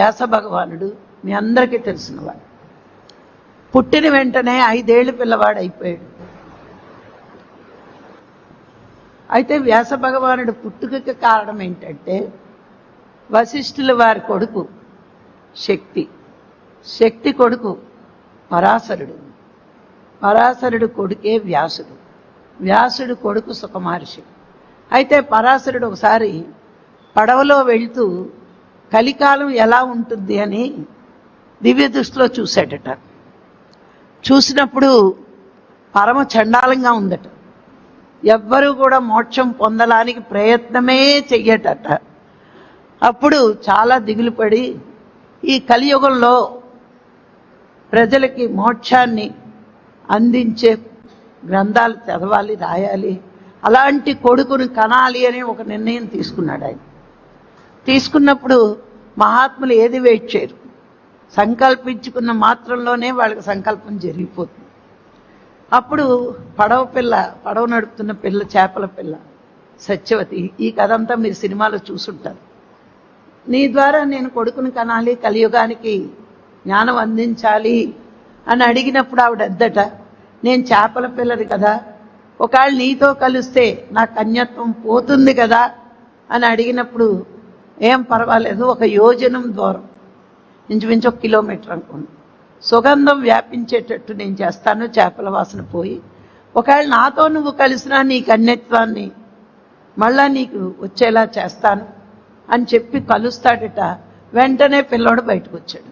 వ్యాస భగవానుడు మీ అందరికీ తెలిసినవాడు. పుట్టిన వెంటనే ఐదేళ్ళు పిల్లవాడు అయిపోయాడు అయితే వ్యాస భగవానుడు పుట్టుకకి కారణం ఏంటంటే వశిష్ఠుల వారి కొడుకు శక్తి. శక్తి కొడుకు పరాశరుడు. పరాశరుడు కొడుకే వ్యాసుడు. వ్యాసుడు కొడుకు సుఖమహర్షి అయితే పరాశరుడు ఒకసారి పడవలో వెళ్తూ కలికాలం ఎలా ఉంటుంది అని దివ్య దృష్టిలో చూశాడట. చూసినప్పుడు పరమ చండాలంగా ఉందట. ఎవ్వరూ కూడా మోక్షం పొందడానికి ప్రయత్నమే చెయ్యటట. అప్పుడు చాలా దిగులు పడి ఈ కలియుగంలో ప్రజలకి మోక్షాన్ని అందించే గ్రంథాలు చదవాలి రాయాలి అలాంటి కొడుకుని కనాలి అని ఒక నిర్ణయం తీసుకున్నాడు ఆయన తీసుకున్నప్పుడు మహాత్ములు ఏది వెయిట్ చేయరు. సంకల్పించుకున్న మాత్రంలోనే వాళ్ళకి సంకల్పం జరిగిపోతుంది. అప్పుడు పడవ పిల్ల పడవ నడుపుతున్న పిల్ల చేపల పిల్ల సత్యవతి ఈ కథ అంతా మీరు సినిమాలో చూసుంటారు. నీ ద్వారా నేను కొడుకుని కనాలి కలియుగానికి జ్ఞానం అందించాలి అని అడిగినప్పుడు ఆవిడ అద్దట నేను చేపల పిల్లది కదా ఒకవేళ నీతో కలిస్తే నా కన్యత్వం పోతుంది కదా అని అడిగినప్పుడు ఏం పర్వాలేదు ఒక యోజనం దూరం ఇంచుమించు ఒక కిలోమీటర్ అనుకోండి. సుగంధం వ్యాపించేటట్టు నేను చేస్తాను చేపల వాసన పోయి. ఒకవేళ నాతో నువ్వు కలిసినా నీ కన్యత్వాన్ని మళ్ళా నీకు వచ్చేలా చేస్తాను అని చెప్పి కలుస్తాడట వెంటనే పిల్లోడు బయటకు వచ్చాడు.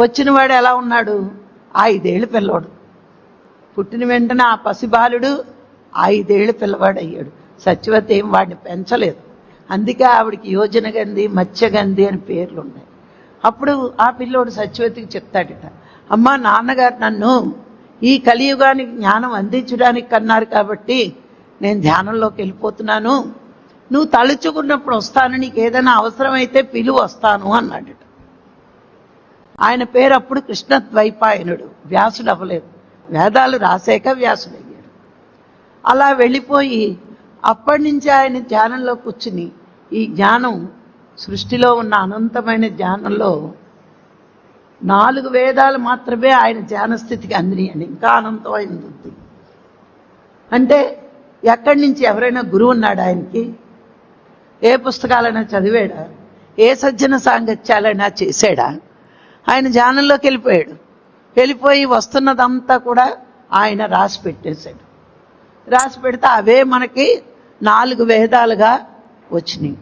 వచ్చినవాడు ఎలా ఉన్నాడు? ఐదేళ్ళు పిల్లోడు. పుట్టిన వెంటనే ఆ పసిబాలుడు ఐదేళ్ళు పిల్లవాడు అయ్యాడు సత్యవతి ఏం వాడిని పెంచలేదు. అందుకే ఆవిడికి యోజన గంధి మత్స్యగంధి అని పేర్లు ఉన్నాయి అప్పుడు ఆ పిల్లోడు సత్యవతికి చెప్తాడట అమ్మా నాన్నగారు నన్ను ఈ కలియుగానికి జ్ఞానం అందించడానికి కన్నారు కాబట్టి నేను ధ్యానంలోకి వెళ్ళిపోతున్నాను. నువ్వు తలుచుకున్నప్పుడు వస్తాను నీకు ఏదైనా అవసరమైతే పిలువ వస్తాను అన్నాడట. ఆయన పేరు అప్పుడు కృష్ణద్వైపాయనుడు వ్యాసుడు అవ్వలేదు. వేదాలు రాసాక వ్యాసుడు అయ్యాడు అలా వెళ్ళిపోయి అప్పటి నుంచి ఆయన ధ్యానంలో కూర్చుని ఈ జ్ఞానం సృష్టిలో ఉన్న అనంతమైన జ్ఞానంలో నాలుగు వేదాలు మాత్రమే ఆయన ధ్యానస్థితికి అందినాయండి. ఇంకా అనంతమైనది ఉంది అంటే ఎక్కడి నుంచి ఎవరైనా గురువు ఉన్నాడు ఆయనకి? ఏ పుస్తకాలైనా చదివాడా? ఏ సజ్జన సాంగత్యాలైనా చేశాడా? ఆయన ధ్యానంలోకి వెళ్ళిపోయాడు. వెళ్ళిపోయి వస్తున్నదంతా కూడా ఆయన రాసి పెట్టేశాడు. రాసి పెడితే అవే మనకి నాలుగు వేదాలుగా వచ్చినాయి.